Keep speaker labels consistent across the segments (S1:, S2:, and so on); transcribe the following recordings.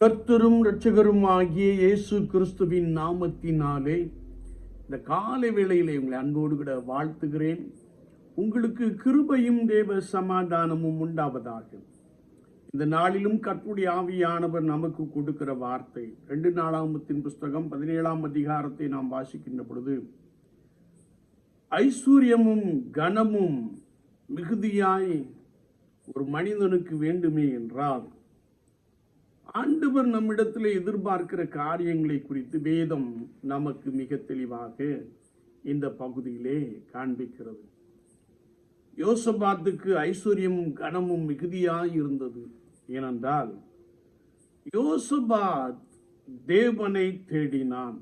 S1: கர்த்தரும் இரட்சகரும் ஆகிய இயேசு கிறிஸ்துவின் நாமத்தினாலே இந்த காலை வேளையிலே உங்களை அன்போடு கூட வாழ்த்துகிறேன். உங்களுக்கு கிருபையும் தேவ சமாதானமும் உண்டாவதாக. இந்த நாளிலும் கற்புடைய ஆவியானவர் நமக்கு கொடுக்கிற வார்த்தை ரெண்டு நாளாமத்தின் புஸ்தகம் பதினேழாம் அதிகாரத்தை நாம் வாசிக்கின்ற பொழுது ஐஸ்வர்யமும் கனமும் மிகுதியாய் ஒரு மனிதனுக்கு வேண்டுமே என்றால் ஆண்டவர் நம்மிடத்தில் எதிர்பார்க்கிற காரியங்களை குறித்து வேதம் நமக்கு மிக தெளிவாக இந்த பகுதியிலே காண்பிக்கிறது. யோசபாத்துக்கு ஐஸ்வர்யமும் கனமும் மிகுதியாக இருந்தது. ஏனென்றால் யோசபாத் தேவனை தேடினான்.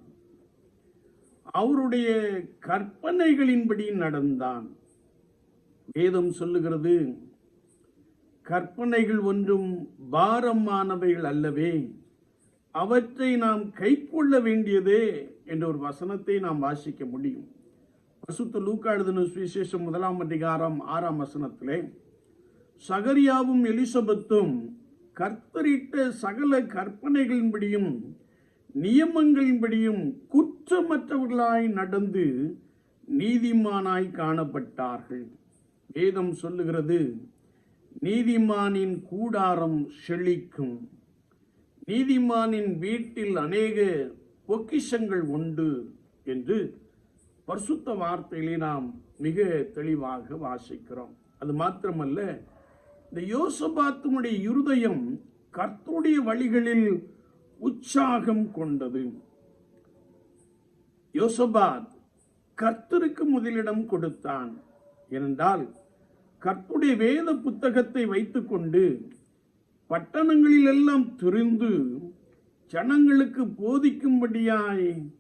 S1: அவருடைய கற்பனைகளின்படி நடந்தான். வேதம் சொல்லுகிறது கற்பனைகள் ஒன்றும் பாரமானவைகள் அல்லவே. அவற்றை நாம் கைக்கொள்ள வேண்டியதே என்ற ஒரு வசனத்தை நாம் வாசிக்க முடியும். பசுத்த லூக்கா எழுதின சுவிசேஷம் முதலாம் அதிகாரம் ஆறாம் வசனத்திலே சகரியாவும் எலிசபெத்தும் கர்த்தரிட்ட சகல கற்பனைகளின்படியும் நியமங்களின்படியும் குற்றமற்றவர்களாய் நடந்து நீதிமானாய் காணப்பட்டார்கள். வேதம் சொல்லுகிறது நீதிமானின் கூடாரம் செழிக்கும். நீதிமானின் வீட்டில் அநேக பொக்கிஷங்கள் உண்டு என்று பரிசுத்த வார்த்தையிலே நாம் மிக தெளிவாக வாசிக்கிறோம். அது மாத்திரமல்ல இந்த யோசபாத்துனுடைய இருதயம் கர்த்தருடைய வழிகளில் உற்சாகம் கொண்டது. யோசபாத் கர்த்தருக்கு முதலிடம் கொடுத்தான். ஏனென்றால் கர்த்துடைய வேத புத்தகத்தை வைத்துக்கொண்டு பட்டணங்களிலெல்லாம் திரிந்து ஜனங்களுக்கு போதிக்கும்படியாய்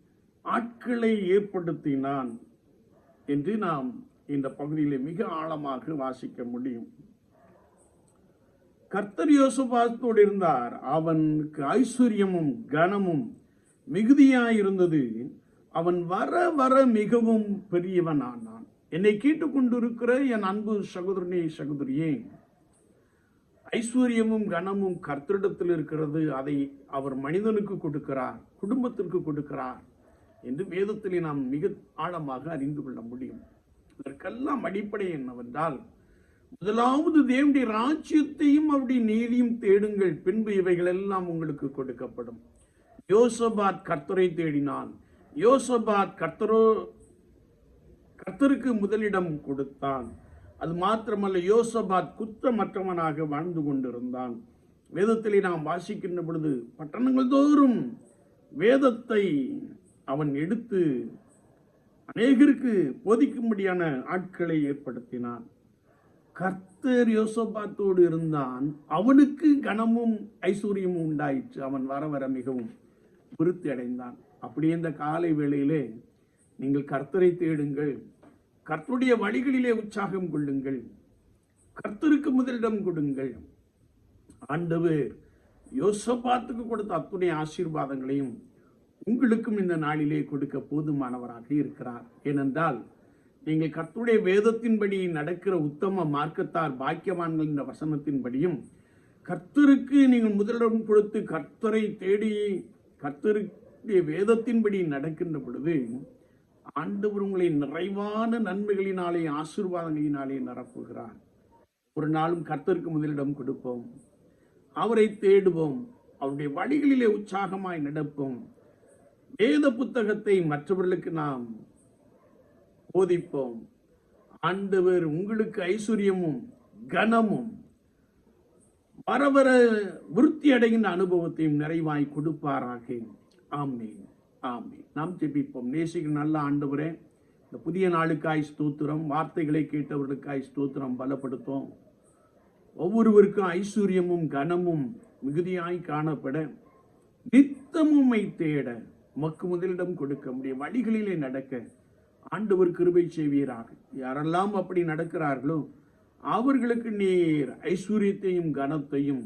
S1: ஆட்களை ஏற்படுத்தினான் என்று நாம் இந்த பகுதியிலே மிக ஆழமாக வாசிக்க முடியும். கர்த்தர் யோசபாத்தோடு இருந்தார். அவனுக்கு ஐஸ்வர்யமும் கனமும் மிகுதியாயிருந்தது. அவன் வர வர மிகவும் பெரியவனானான். என்னை கேட்டுக்கொண்டிருக்கிற என் அன்பு சகோதரனே சகோதரியே ஐஸ்வர்யமும் கனமும் கர்த்தரிடத்தில் இருக்கிறது. அதை அவர் மனிதனுக்கு கொடுக்கிறார் குடும்பத்திற்கு கொடுக்கிறார் என்று வேதத்திலே நாம் மிக ஆழமாக அறிந்து கொள்ள முடியும். இதற்கெல்லாம் அடிப்படை என்னவென்றால் முதலாவது தேவனுடைய ராஜ்யத்தையும் அவருடைய நீதியும் தேடுங்கள். பின்பு இவைகள் எல்லாம் உங்களுக்கு கொடுக்கப்படும். யோசபாத் கர்த்தரை தேடினான். யோசபாத் கர்த்தரோ கர்த்தருக்கு முதலிடம் கொடுத்தான். அது மாத்திரமல்ல யோசபாத் குற்றமற்றவனாக வாழ்ந்து கொண்டிருந்தான். வேதத்திலே நாம் வாசிக்கின்ற பொழுது பட்டணங்கள் தோறும் வேதத்தை அவன் எடுத்து அநேகருக்கு போதிக்கும்படியான ஆட்களை ஏற்படுத்தினான். கர்த்தர் யோசபாத்தோடு இருந்தான். அவனுக்கு கனமும் ஐஸ்வர்யமும் உண்டாயிற்று. அவன் வர வர மிகவும் விருத்தி அடைந்தான். அப்படியே இந்த காலை வேளையிலே நீங்கள் கர்த்தரை தேடுங்கள். கர்த்தருடைய வழிகளிலே உற்சாகம் கொள்ளுங்கள். கர்த்தருக்கு முதலிடம் கொடுங்கள். ஆண்டவர் யோசபாத்துக்கு கொடுத்த அத்துணை ஆசீர்வாதங்களையும் உங்களுக்கும் இந்த நாளிலே கொடுக்க போதுமானவராக இருக்கிறார். ஏனென்றால் நீங்கள் கர்த்துடைய வேதத்தின்படி நடக்கிற உத்தம மார்க்கத்தார் பாக்கியவான்கள் என்ற வசனத்தின்படியும் கர்த்தருக்கு நீங்கள் முதலிடம் கொடுத்து கர்த்தரை தேடி கர்த்தருடைய வேதத்தின்படி நடக்கின்ற பொழுது ஆண்டவர் உங்களை நிறைவான நன்மைகளினாலே ஆசீர்வாதங்களினாலே நிரப்புகிறார். ஒரு நாளும் கர்த்தருக்கு முதலிடம் கொடுப்போம். அவரை தேடுவோம். அவருடைய வழிகளிலே உற்சாகமாய் நடப்போம். வேத புத்தகத்தை மற்றவர்களுக்கு நாம் போதிப்போம். ஆண்டவர் உங்களுக்கு ஐஸ்வர்யமும் கனமும் வர வர விருத்தி அடைகின்ற அனுபவத்தையும் நிறைவாய் கொடுப்பாராக. ஆமீன். ஆமே நாம் ஜெபிப்போம். நேசிக்கிற நல்ல ஆண்டவரே இந்த புதிய நாளுக்காய் ஸ்தோத்திரம் வார்த்தைகளை கேட்டவர்களுக்காய் ஸ்தோத்திரம் பலப்படுத்தும் ஒவ்வொருவருக்கும் ஐஸ்வர்யமும் கனமும் மிகுதியாய் காணப்பட நித்தமுமை தேட மக்கு முதலிடம் கொடுக்க முடிய வழிகளிலே நடக்க ஆண்டவர் கிருபை செய்வீராக. யாரெல்லாம் அப்படி நடக்கிறார்களோ அவர்களுக்கு நீர் ஐஸ்வர்யத்தையும் கனத்தையும்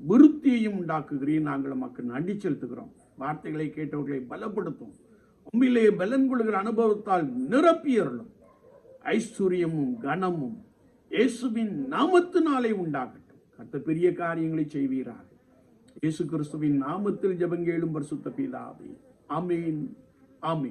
S1: விருத்தியையும் உண்டாக்குகிறீர். நாங்கள் மக்கள் நன்றி செலுத்துகிறோம். வார்த்தைகளை கேட்டவர்களை பலப்படுத்தும். உண்மையிலே பலன் கொள்கிற அனுபவத்தால் நிரப்பியருளும். ஐஸ்வர்யமும் கனமும் இயேசுவின் நாமத்தினாலே உண்டாகட்டும். கத்த பெரிய காரியங்களை செய்வீராக. இயேசு கிறிஸ்துவின் நாமத்தில் ஜபங்கேளும் பரிசுத்த பிதாவே. ஆமீன். ஆமீன்.